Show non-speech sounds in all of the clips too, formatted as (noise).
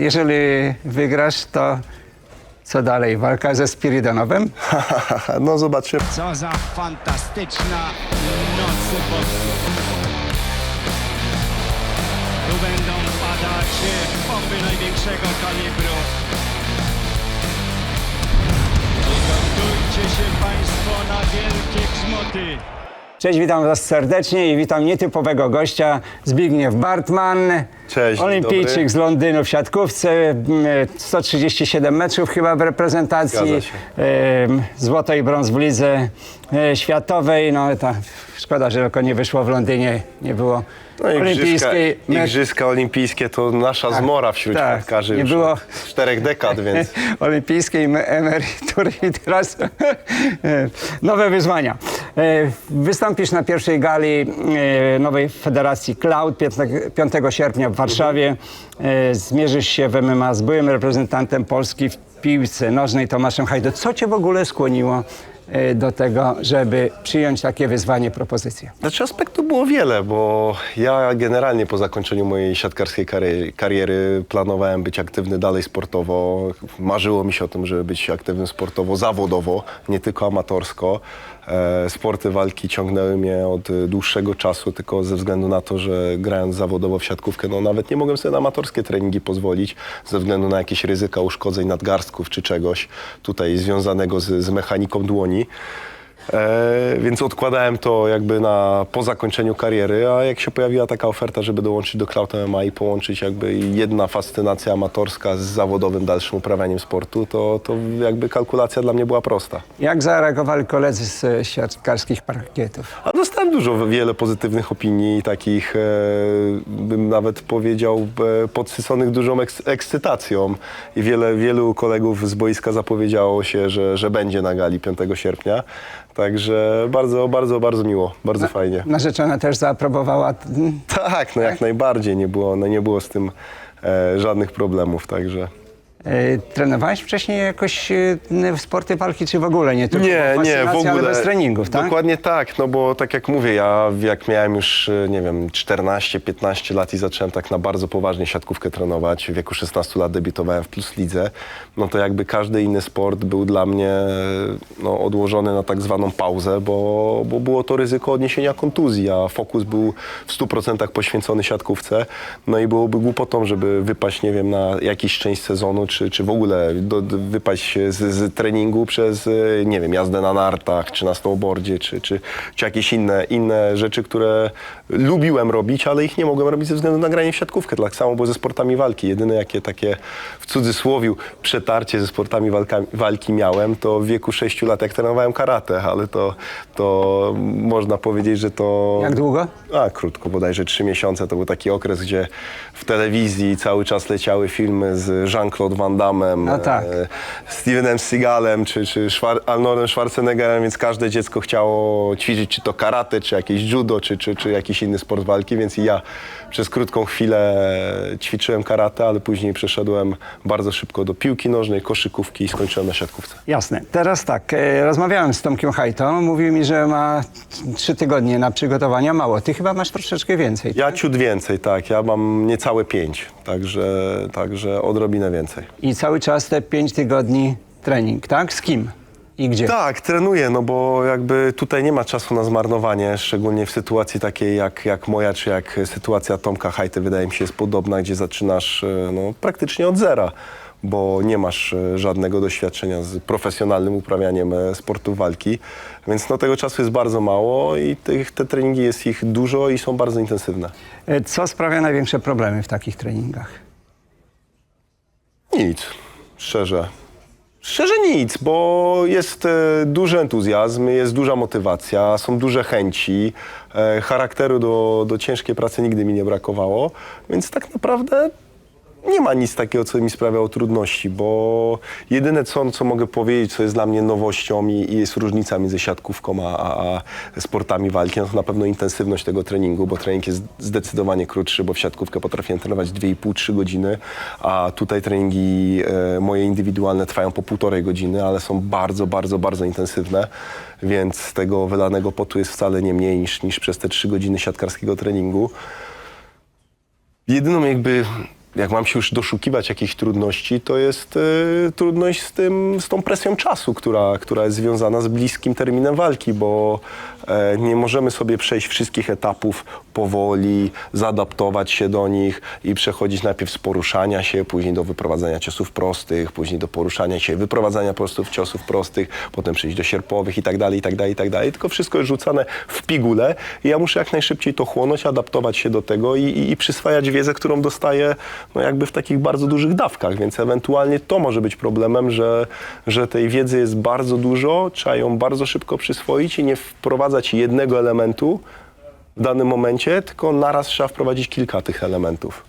Jeżeli wygrasz, to co dalej? Walka ze Spiridonowem? (laughs) No zobaczymy. Co za fantastyczna noc. Tu będą padać bomby największego kalibru. Przygotujcie się Państwo na wielkie grzmoty. Cześć, witam Was serdecznie i witam nietypowego gościa Zbigniew Bartman. Cześć, Olimpijczyk dobry. z Londynu w siatkówce, m, 137 meczów chyba w reprezentacji, złoto i brąz w lidze e, światowej. No ta, szkoda, że tylko nie wyszło w Londynie, nie było No, igrzyska, mecz- igrzyska olimpijskie to nasza zmora wśród tak. siatkarzy Nie było- czterech dekad, więc (laughs) olimpijskiej me- emerytury i teraz (laughs) e, nowe wyzwania. E, Wystąpisz na pierwszej gali e, nowej federacji Cloud 5 sierpnia w Warszawie. E, Zmierzysz się w MMA z byłym reprezentantem Polski w piłce nożnej Tomaszem Hajdo. Co cię w ogóle skłoniło do tego, żeby przyjąć takie wyzwanie, propozycję? Znaczy aspektów było wiele, bo ja generalnie po zakończeniu mojej siatkarskiej kariery planowałem być aktywny dalej sportowo. Marzyło mi się o tym, żeby być aktywnym sportowo, zawodowo, nie tylko amatorsko. E, sporty walki ciągnęły mnie od e, dłuższego czasu, tylko ze względu na to, że grając zawodowo w siatkówkę, no nawet nie mogłem sobie na amatorskie treningi pozwolić, ze względu na jakieś ryzyka uszkodzeń nadgarstków czy czegoś tutaj związanego z, z mechaniką dłoni. E, więc odkładałem to jakby na po zakończeniu kariery, a jak się pojawiła taka oferta, żeby dołączyć do Cloud MMA i połączyć jakby jedna fascynacja amatorska z zawodowym dalszym uprawianiem sportu, to, to jakby kalkulacja dla mnie była prosta. Jak zareagowali koledzy z e, siatkarskich parkietów? A dostałem dużo, wiele pozytywnych opinii, takich e, bym nawet powiedział e, podsyconych dużą eks- ekscytacją i wiele, wielu kolegów z boiska zapowiedziało się, że, że będzie na gali 5 sierpnia. Także bardzo, bardzo, bardzo miło, bardzo fajnie. Narzeczona też zaaprobowała Tak, no jak najbardziej. Nie było, no nie było z tym e, żadnych problemów, także... E, Trenowałeś wcześniej jakoś e, sporty walki, czy w ogóle nie? Tylko Nie, nie, w ogóle. Ale bez treningów, tak? Dokładnie tak, no bo tak jak mówię, ja jak miałem już, e, nie wiem, 14-15 lat i zacząłem tak na bardzo poważnie siatkówkę trenować, w wieku 16 lat debiutowałem w Plus Lidze, no to jakby każdy inny sport był dla mnie no, odłożony na tak zwaną pauzę, bo, bo było to ryzyko odniesienia kontuzji, a fokus był w 100% poświęcony siatkówce, no i byłoby głupotą, żeby wypaść, nie wiem, na jakiś część sezonu, czy, czy w ogóle do, do, wypaść z, z treningu przez, e, nie wiem, jazdę na nartach, czy na snowboardzie, czy, czy, czy jakieś inne, inne rzeczy, które lubiłem robić, ale ich nie mogłem robić ze względu na granie w siatkówkę. Tak samo było ze sportami walki. Jedyne jakie takie w cudzysłowiu przetarcie ze sportami walka, walki miałem, to w wieku 6 lat, jak trenowałem karate, ale to, to można powiedzieć, że to... Jak długo? A, krótko, bodajże trzy miesiące. To był taki okres, gdzie w telewizji cały czas leciały filmy z Jean-Claude Van Damme, No tak. e, Stevenem Seagalem czy, czy Schwar- Arnoldem Schwarzeneggerem, więc każde dziecko chciało ćwiczyć czy to karate, czy jakieś judo, czy, czy, czy jakiś inny sport walki, więc i ja przez krótką chwilę ćwiczyłem karate, ale później przeszedłem bardzo szybko do piłki nożnej, koszykówki i skończyłem na siatkówce. Jasne. Teraz tak, e, rozmawiałem z Tomkiem Hajtą, mówił mi, że ma trzy tygodnie na przygotowania, mało. Ty chyba masz troszeczkę więcej. Ja ciut więcej, tak. Ja mam niecałe pięć, także, także odrobinę więcej. I cały czas te pięć tygodni trening, tak? Z kim? I gdzie? Tak, trenuję, no bo jakby tutaj nie ma czasu na zmarnowanie, szczególnie w sytuacji takiej jak, jak moja, czy jak sytuacja Tomka Hajty, wydaje mi się, jest podobna, gdzie zaczynasz e, no, praktycznie od zera, bo nie masz e, żadnego doświadczenia z profesjonalnym uprawianiem e, sportu walki, więc no, tego czasu jest bardzo mało i tych, te treningi jest ich dużo i są bardzo intensywne. Co sprawia największe problemy w takich treningach? Nic, szczerze. Szczerze nic, bo jest e, duży entuzjazm, jest duża motywacja, są duże chęci. E, charakteru do, do ciężkiej pracy nigdy mi nie brakowało, więc tak naprawdę nie ma nic takiego, co mi sprawiało trudności, bo jedyne co, co mogę powiedzieć, co jest dla mnie nowością i, i jest różnica między siatkówką a, a, sportami walki, no to na pewno intensywność tego treningu, bo trening jest zdecydowanie krótszy, bo w siatkówkę potrafię trenować 2,5-3 godziny, a tutaj treningi e, moje indywidualne trwają po półtorej godziny, ale są bardzo, bardzo, bardzo intensywne, więc tego wylanego potu jest wcale nie mniej niż, niż przez te 3 godziny siatkarskiego treningu. Jedyną jakby jak mam się już doszukiwać jakichś trudności, to jest e, trudność z, tym, z tą presją czasu, która, która jest związana z bliskim terminem walki, bo e, nie możemy sobie przejść wszystkich etapów powoli, zaadaptować się do nich i przechodzić najpierw z poruszania się, później do wyprowadzania ciosów prostych, później do poruszania się, wyprowadzania po prostu ciosów prostych, potem przejść do sierpowych i tak dalej, i tak dalej, i tak dalej. Tylko wszystko jest rzucane w pigułę i ja muszę jak najszybciej to chłonąć, adaptować się do tego i, i, i przyswajać wiedzę, którą dostaję no jakby w takich bardzo dużych dawkach, więc ewentualnie to może być problemem, że, że tej wiedzy jest bardzo dużo, trzeba ją bardzo szybko przyswoić i nie wprowadzać jednego elementu w danym momencie, tylko naraz trzeba wprowadzić kilka tych elementów.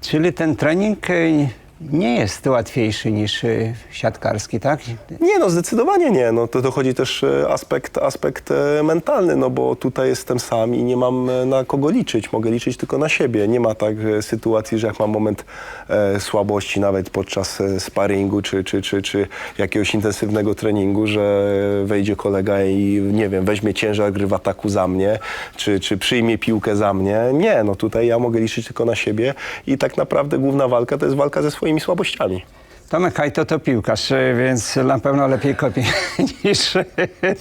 Czyli ten trening y, nie jest łatwiejszy niż y, siatkarski, tak? Nie, no zdecydowanie nie. No, to dochodzi też e, aspekt, aspekt e, mentalny, no bo tutaj jestem sam i nie mam e, na kogo liczyć. Mogę liczyć tylko na siebie. Nie ma tak sytuacji, że jak mam moment e, słabości nawet podczas e, sparingu czy, czy, czy, czy jakiegoś intensywnego treningu, że wejdzie kolega i nie wiem, weźmie ciężar gry w ataku za mnie, czy, czy przyjmie piłkę za mnie. Nie, no tutaj ja mogę liczyć tylko na siebie i tak naprawdę główna walka to jest walka ze swoimi słabościami. Tomek Hajto to piłkarz, więc na pewno lepiej kopie (laughs) niż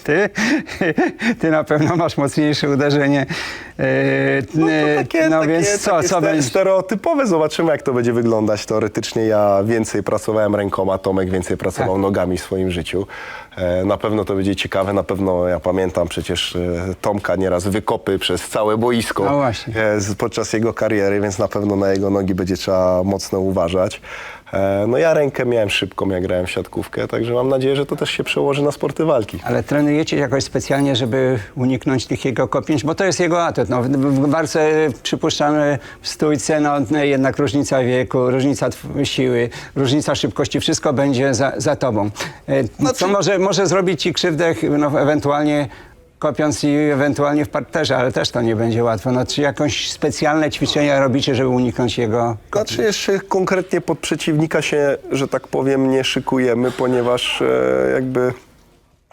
ty. Ty na pewno masz mocniejsze uderzenie. Y, No y, takie, no takie, więc co, takie co ste- będzie? stereotypowe. Zobaczymy, jak to będzie wyglądać. Teoretycznie ja więcej pracowałem rękoma, Tomek więcej pracował Tak. nogami w swoim życiu. E, na pewno to będzie ciekawe. Na pewno ja pamiętam przecież e, Tomka nieraz wykopy przez całe boisko No e, podczas jego kariery, więc na pewno na jego nogi będzie trzeba mocno uważać. E, no ja rękę miałem szybką, jak grałem w siatkówkę, także mam nadzieję, że to też się przełoży na sporty walki. Ale trenujecie jakoś specjalnie, żeby uniknąć tych jego kopięć, bo to jest jego atut. No, w, w walce przypuszczamy w stójce, no, no, jednak różnica wieku, różnica siły, różnica szybkości, wszystko będzie za, za tobą. E, Znaczy- Co może, może zrobić ci krzywdę, no, ewentualnie kopiąc i ewentualnie w parterze, ale też to nie będzie łatwo. No, czy jakąś specjalne ćwiczenia robicie, żeby uniknąć jego Znaczy jeszcze konkretnie pod przeciwnika się, że tak powiem, nie szykujemy, ponieważ e, jakby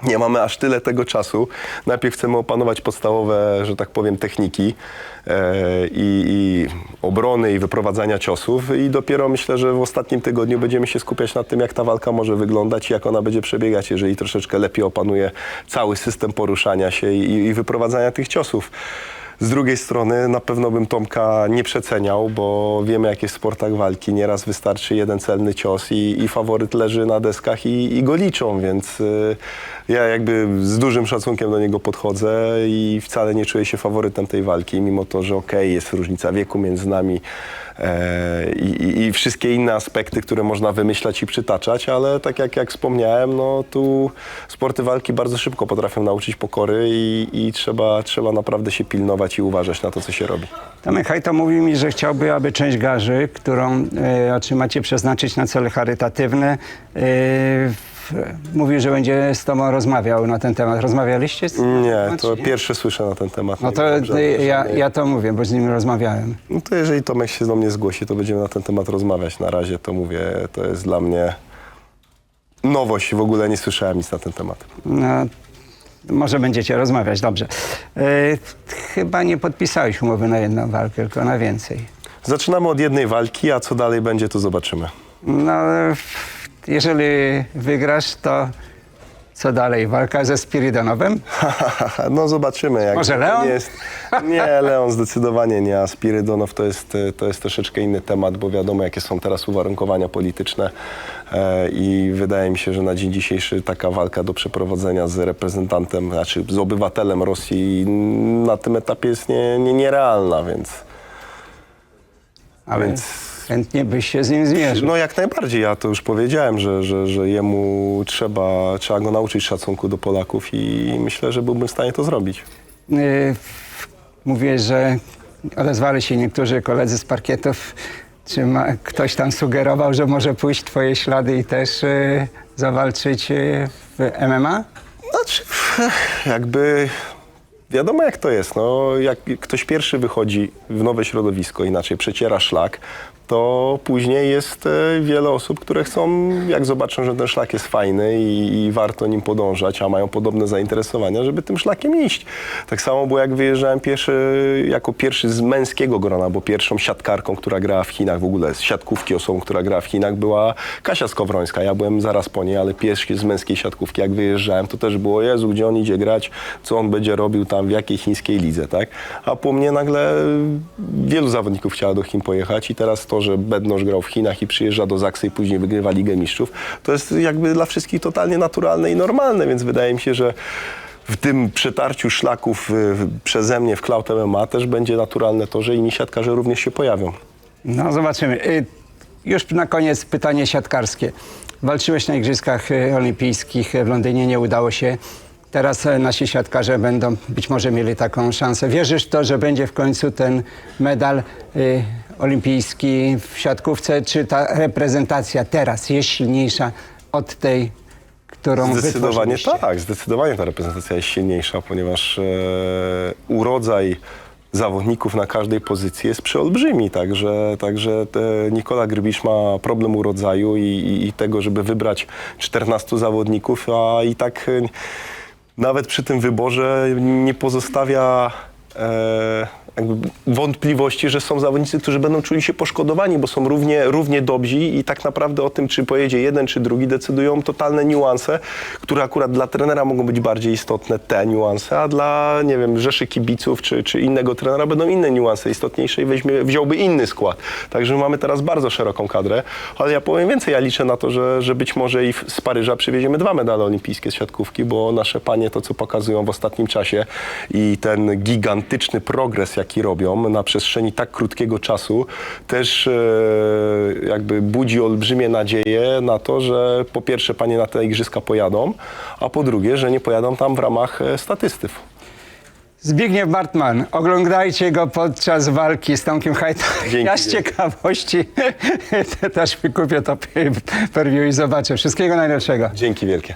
nie mamy aż tyle tego czasu. Najpierw chcemy opanować podstawowe, że tak powiem, techniki e, i, i obrony i wyprowadzania ciosów i dopiero myślę, że w ostatnim tygodniu będziemy się skupiać na tym, jak ta walka może wyglądać i jak ona będzie przebiegać, jeżeli troszeczkę lepiej opanuje cały system poruszania się i, i wyprowadzania tych ciosów. Z drugiej strony na pewno bym Tomka nie przeceniał, bo wiemy jak jest w sportach walki. Nieraz wystarczy jeden celny cios i, i faworyt leży na deskach i, i go liczą, więc y, ja jakby z dużym szacunkiem do niego podchodzę i wcale nie czuję się faworytem tej walki, mimo to, że okej, jest różnica wieku między nami i, i, i wszystkie inne aspekty, które można wymyślać i przytaczać, ale tak jak, jak wspomniałem, no tu sporty walki bardzo szybko potrafią nauczyć pokory i, i trzeba, trzeba naprawdę się pilnować i uważać na to, co się robi. Tomek Hajto mówił mi, że chciałby, aby część garzy, którą e, otrzymacie, przeznaczyć na cele charytatywne. E, mówił, że będzie z tobą rozmawiał na ten temat. Rozmawialiście? Z Nie, to pierwsze słyszę na ten temat. No Nie to żadnej- ja, ja to mówię, bo z nim rozmawiałem. No to jeżeli Tomek się do mnie zgłosi, to będziemy na ten temat rozmawiać. Na razie to mówię, to jest dla mnie nowość. W ogóle nie słyszałem nic na ten temat. No, może będziecie rozmawiać, dobrze. E, chyba nie podpisałeś umowy na jedną walkę, tylko na więcej. Zaczynamy od jednej walki, a co dalej będzie, to zobaczymy. No, ale w- jeżeli wygrasz, to co dalej? Walka ze Spiridonowem? (laughs) no zobaczymy. Jak Może Leon? Nie, jest, nie, Leon zdecydowanie nie, a Spirydonow to jest, to jest troszeczkę inny temat, bo wiadomo jakie są teraz uwarunkowania polityczne e, i wydaje mi się, że na dzień dzisiejszy taka walka do przeprowadzenia z reprezentantem, znaczy z obywatelem Rosji na tym etapie jest nie, nie, nierealna, więc... Ale Więc- chętnie byś się z nim zmierzył. No jak najbardziej, ja to już powiedziałem, że, że, że jemu trzeba, trzeba go nauczyć szacunku do Polaków i myślę, że byłbym w stanie to zrobić. Y, Mówię, że odezwali się niektórzy koledzy z parkietów. Czy ma, ktoś tam sugerował, że może pójść twoje ślady i też y, zawalczyć y, w MMA? Znaczy, (laughs) jakby Wiadomo jak to jest. No, jak ktoś pierwszy wychodzi w nowe środowisko, inaczej przeciera szlak, to później jest e, wiele osób, które chcą, jak zobaczą, że ten szlak jest fajny i, i warto nim podążać, a mają podobne zainteresowania, żeby tym szlakiem iść. Tak samo było jak wyjeżdżałem pierwszy, jako pierwszy z męskiego grona, bo pierwszą siatkarką, która grała w Chinach, w ogóle z siatkówki osobą, która grała w Chinach była Kasia Skowrońska. Ja byłem zaraz po niej, ale pierwszy z męskiej siatkówki, jak wyjeżdżałem, to też było, Jezu, gdzie on idzie grać, co on będzie robił tam, w jakiej chińskiej lidze, tak? A po mnie nagle wielu zawodników chciało do Chin pojechać i teraz to, że Bednosz grał w Chinach i przyjeżdża do Zaksy i później wygrywa Ligę Mistrzów, to jest jakby dla wszystkich totalnie naturalne i normalne, więc wydaje mi się, że w tym przetarciu szlaków y, przeze mnie w Cloud MMA też będzie naturalne to, że inni siatkarze również się pojawią. No zobaczymy. Y, Już na koniec pytanie siatkarskie. Walczyłeś na Igrzyskach y, Olimpijskich w Londynie, nie udało się. Teraz e, nasi siatkarze będą być może mieli taką szansę. Wierzysz w to, że będzie w końcu ten medal y, olimpijski w siatkówce? Czy ta reprezentacja teraz jest silniejsza od tej, którą Zdecydowanie tak, zdecydowanie ta reprezentacja jest silniejsza, ponieważ e, urodzaj zawodników na każdej pozycji jest przeolbrzymi, także, także Nikola Grbisz ma problem urodzaju i, i, i tego, żeby wybrać 14 zawodników, a i tak e, nawet przy tym wyborze nie pozostawia e, wątpliwości, że są zawodnicy, którzy będą czuli się poszkodowani, bo są równie, równie dobrzy i tak naprawdę o tym, czy pojedzie jeden czy drugi, decydują totalne niuanse, które akurat dla trenera mogą być bardziej istotne, te niuanse, a dla, nie wiem, rzeszy kibiców czy, czy innego trenera będą inne niuanse istotniejsze i weźmie, wziąłby inny skład. Także mamy teraz bardzo szeroką kadrę, ale ja powiem więcej, ja liczę na to, że, że być może i z Paryża przywieziemy dwa medale olimpijskie z siatkówki, bo nasze panie to, co pokazują w ostatnim czasie i ten gigantyczny progres, jaki robią na przestrzeni tak krótkiego czasu, też e, jakby budzi olbrzymie nadzieje na to, że po pierwsze panie na te igrzyska pojadą, a po drugie, że nie pojadą tam w ramach e, statystów. Zbigniew Bartman, oglądajcie go podczas walki z Tomkiem Hajtą. Ja z ciekawości (laughs) też wykupię to per view i zobaczę. Wszystkiego najlepszego. Dzięki wielkie.